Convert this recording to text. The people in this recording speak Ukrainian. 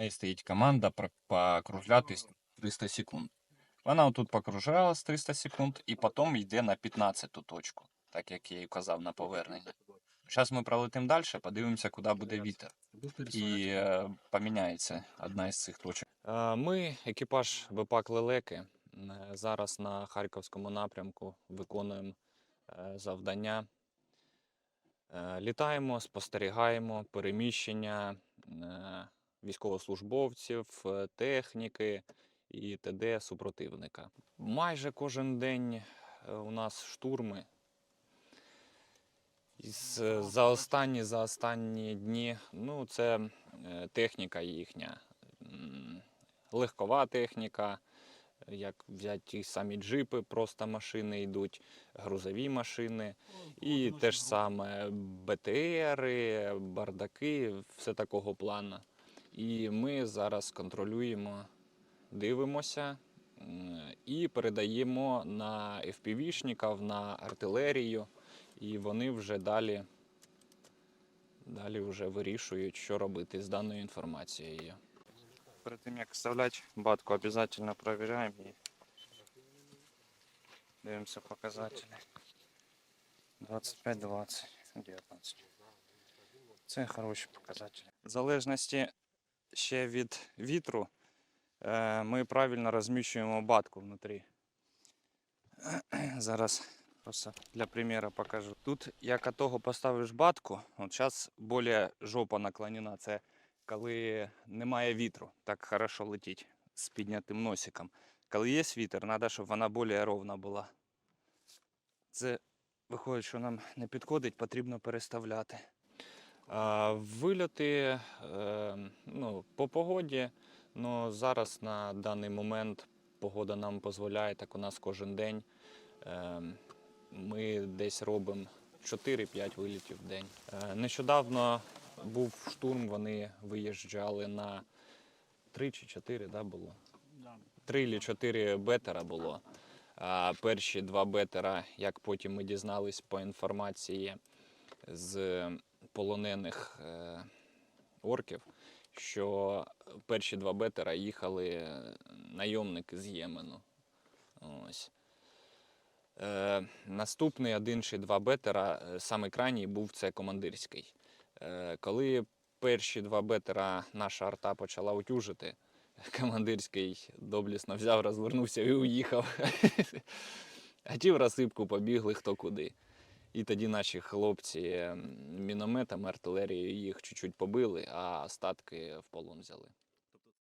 неї стоїть команда покружлятись 300 секунд. Вона отут покружлялась 300 секунд і потім йде на 15 точку, так як я і казав на повернення. Зараз ми пролетимо далі, подивимося, куди буде вітер. І е, поміняється одна із цих точок. Ми, екіпаж ВПАК Лелеки, е, зараз на Харківському напрямку виконуємо е, завдання. Е, Літаємо, спостерігаємо переміщення е, військовослужбовців, е, техніки і т.д. супротивника. Майже кожен день е, у нас штурми. Е, за останні, за останні дні, ну, це техніка їхня. Легкова техніка, як взяти ті самі джипи, просто машини йдуть, грузові машини, і те ж саме БТРи, бардаки, все такого плану. І ми зараз контролюємо, дивимося і передаємо на FPV-шників, на артилерію, і вони вже далі, далі вже вирішують, що робити з даною інформацією. Перед тим як вставляти батку, обов'язково перевіряємо і дивимося показателі. 25, 20, 19. Це хороші показателі. В залежності ще від вітру е, ми правильно розміщуємо батку внутрі. Зараз просто для примера покажу. Тут як того поставиш батку, от зараз більше жопа наклонена. Це коли немає вітру, так хорошо летіть з піднятим носиком. Коли є вітер, треба, щоб вона більш ровна була. Це виходить, що нам не підходить, потрібно переставляти. Вильоти е, ну, по погоді, ну, зараз на даний момент погода нам дозволяє, так у нас кожен день. Е, Ми десь робимо 4-5 вилітів в день. Е, Нещодавно був штурм, вони виїжджали на 3 чи 4, да, було? Три чи чотири бетера було. Перші два бетера, як потім ми дізнались по інформації з полонених е, орків, що перші два бетера їхали е, найомники з Ємену. Ось. Е, наступний один чи два бетера, саме крайній був це командирський. Коли перші два бетера наша арта почала утюжити, командирський доблісно взяв, розвернувся і уїхав. А ті в розсипку побігли хто куди. І тоді наші хлопці мінометами, артилерією їх чуть-чуть побили, а остатки в полон взяли.